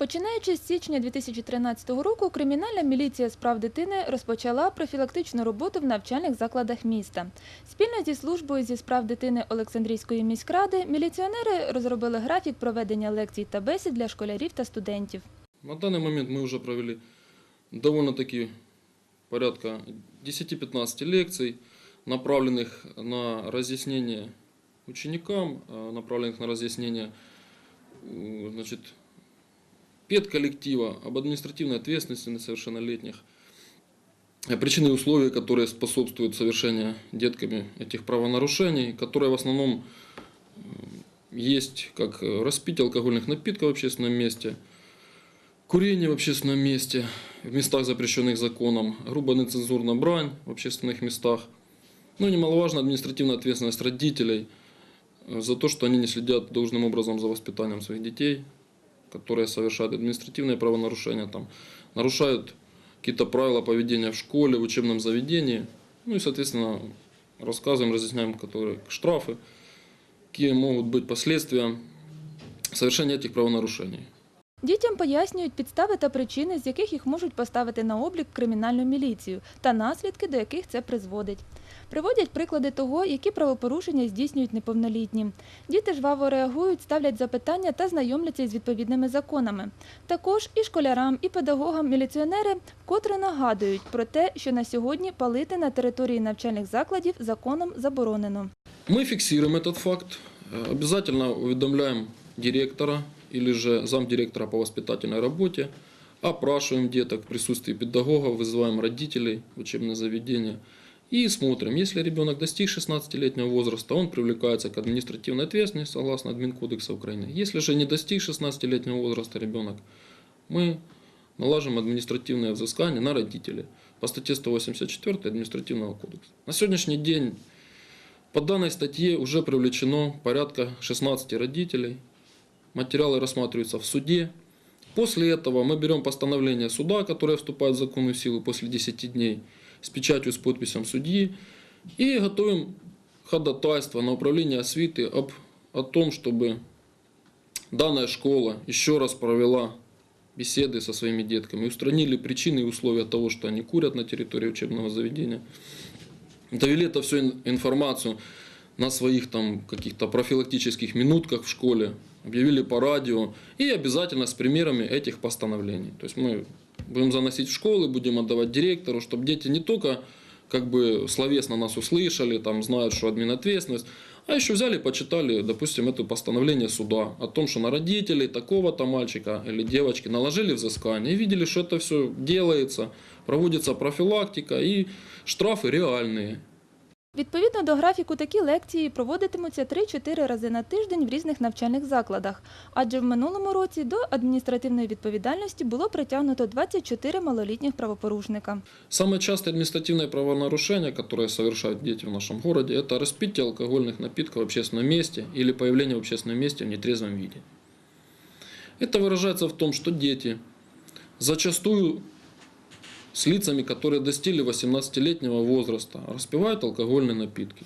Починаючи з січня 2013 року, кримінальна міліція справ дитини розпочала профілактичну роботу в навчальних закладах міста. Спільно зі службою зі справ дитини Олександрійської міськради міліціонери розробили графік проведення лекцій та бесід для школярів та студентів. На данный момент мы уже провели довольно-таки порядка 10-15 лекций, направленных на разъяснение ученикам, э, направленных на разъяснение э, значит, педколлектива об административной ответственности несовершеннолетних, причины и условия, которые способствуют совершению детками этих правонарушений, которые в основном э, есть как э, распитие алкогольных напитков в общественном месте – Курение в общественном месте, в местах, запрещенных законом, грубо нецензурная брань в общественных местах. Ну и немаловажно административная ответственность родителей э, за то, что они не следят должным образом за воспитанием своих детей, которые совершают административные правонарушения, там, нарушают какие-то правила поведения в школе, в учебном заведении. Ну и, соответственно, рассказываем, разъясняем, которые штрафы, какие могут быть последствия совершения этих правонарушений. Дітям пояснюють підстави та причини, з яких їх можуть поставити на облік в кримінальну міліцію, та наслідки, до яких це призводить. Приводять приклади того, які правопорушення здійснюють неповнолітні. Діти жваво реагують, ставлять запитання та знайомляться із відповідними законами. Також і школярам, і педагогам міліціонери вкотре нагадують про те, що на сьогодні палити на території навчальних закладів законом заборонено. Мы фиксируем этот факт, э, обязательно уведомляем директора Или же замдиректора по воспитательной работе, опрашиваем деток в присутствии педагогов, вызываем родителей в учебное заведение и смотрим, если ребенок достиг 16-летнего возраста, он привлекается к административной ответственности согласно Админкодекса Украины. Если же не достиг 16-летнего возраста ребенок, мы налаживаем административное взыскание на родителей по статье 184 Административного кодекса. На сегодняшний день по данной статье уже привлечено порядка 16 родителей. Материалы рассматриваются в суде. После этого мы берем постановление суда, которое вступает в законную силу после 10 дней, с печатью, с подписью судьи, и готовим ходатайство на управление освиты об, о том, чтобы данная школа еще раз провела беседы со своими детками, устранили причины и условия того, что они курят на территории учебного заведения, довели это всю информацию на своих там каких-то профилактических минутках в школе, объявили по радио и обязательно с примерами этих постановлений. То есть мы будем заносить в школы, будем отдавать директору, чтобы дети не только как бы словесно нас услышали, там знают, что админответственность, а еще взяли почитали, допустим, это постановление суда о том, что на родителей такого-то мальчика или девочки наложили взыскание и видели, что это все делается, проводится профилактика и штрафы реальные. Відповідно до графіку, такі лекції проводитимуться 3-4 рази на тиждень в різних навчальних закладах, адже в минулому році до адміністративної відповідальності було притягнуто 24 малолітніх правопорушника. Самое частое административное правонарушение, которое совершают дети в нашем городе, это распитие алкогольных напитков в общественном месте или появление в общественном месте в нетрезвом виде. Это выражается в том, что дети зачастую с лицами, которые достигли 18-летнего возраста, распивают алкогольные напитки.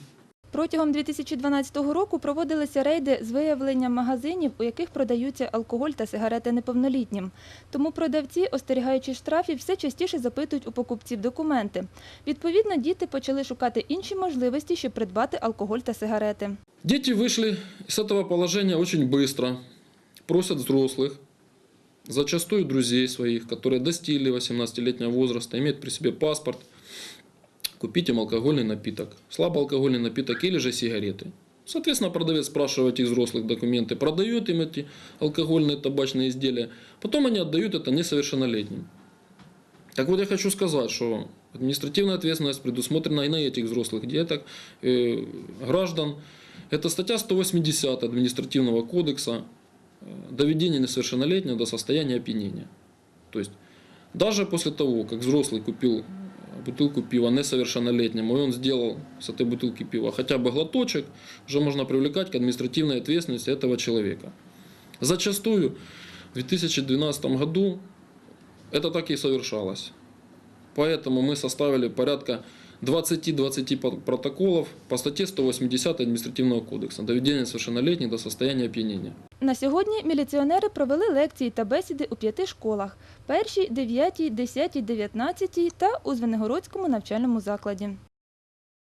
Протягом 2012 року проводилися рейди з виявленням магазинів, у яких продаються алкоголь та сигарети неповнолітнім. Тому продавці, остерігаючи штрафів, все частіше запитують у покупців документи. Відповідно, діти почали шукати інші можливості, щоб придбати алкоголь та сигарети. Дети вышли из этого положения очень быстро, просят взрослых, зачастую друзей своих, которые достигли 18-летнего возраста, имеют при себе паспорт, купить им алкогольный напиток, слабоалкогольный напиток или же сигареты. Соответственно, продавец спрашивает этих взрослых документы, продает им эти алкогольные табачные изделия, потом они отдают это несовершеннолетним. Так вот я хочу сказать, что административная ответственность предусмотрена и на этих взрослых деток, э, граждан. Это статья 180 административного кодекса доведение несовершеннолетнего до состояния опьянения. То есть даже после того, как взрослый купил бутылку пива несовершеннолетнему, и он сделал с этой бутылки пива хотя бы глоточек, уже можно привлекать к административной ответственности этого человека. Зачастую в 2012 году это так и совершалось. Поэтому мы составили порядка 20-20 по- протоколов по статті 180 адміністративного кодексу доведення совершеннолетніх до состояния опьянения». На сьогодні міліціонери провели лекції та бесіди у п'яти школах – першій, дев'ятій, десятій, дев'ятнадцятій та у Звенигородському навчальному закладі.